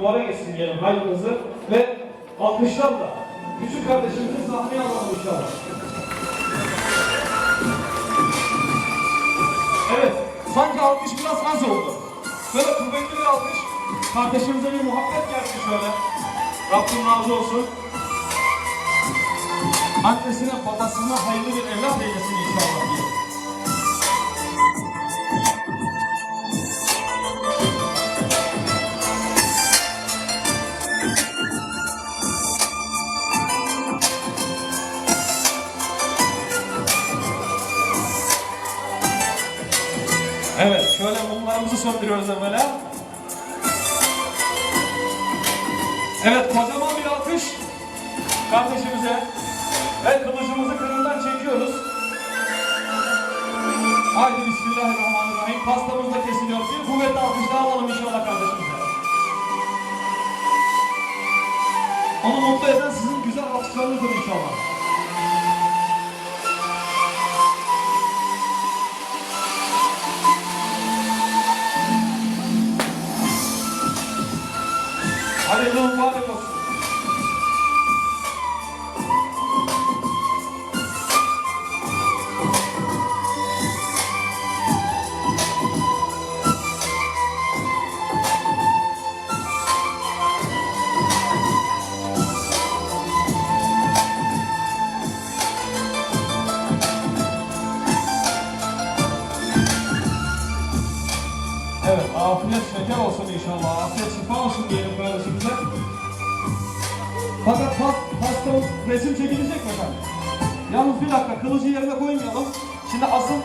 mübarek etsin diyelim hayrınızı ve alkışlarla küçük kardeşimizi sahneye alalım inşallah. Evet, sanki alkış biraz az oldu. Şöyle kuvvetli bir alkış. Kardeşimize bir muhabbet gelsin şöyle. Rabbim razı olsun. Annesine, babasına hayırlı bir evlat eylesin inşallah diye. Evet, şöyle mumlarımızı söndürüyoruz evvela. Evet, kocaman bir alkış kardeşimize ve kılıcımızı kırından çekiyoruz. Haydi Bismillahirrahmanirrahim. Pastamız da kesiliyor. Bir kuvvetli alkış daha alalım inşallah kardeşimize. Onu mutlu eden sizin güzel alkışlarınızdır inşallah. Evet, afiyet şeker olsun inşallah. Afiyet şifa olsun diyelim kardeşimize. Fakat pas, pastamız resim çekilecek mi efendim? Yalnız bir dakika, kılıcı yerine koymayalım. Şimdi asıl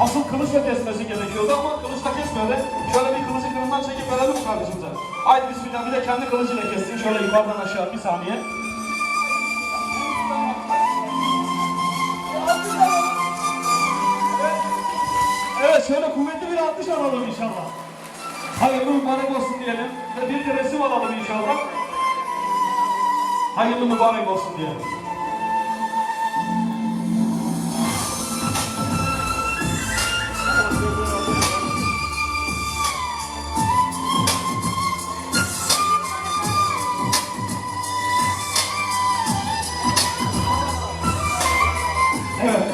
asıl kılıçla kesmesi gerekiyordu ama kılıçla kesmedi. Şöyle bir kılıcı kırından çekip verelim mi kardeşimize? Haydi bismillah bir de kendi kılıcıyla kessin. Şöyle yukarıdan aşağı bir saniye. Evet şöyle kuvvetli bir alkış alalım inşallah. Hayırlı mübarek olsun diyelim. Ve bir de resim alalım inşallah. Hayırlı mübarek olsun diyelim. Evet.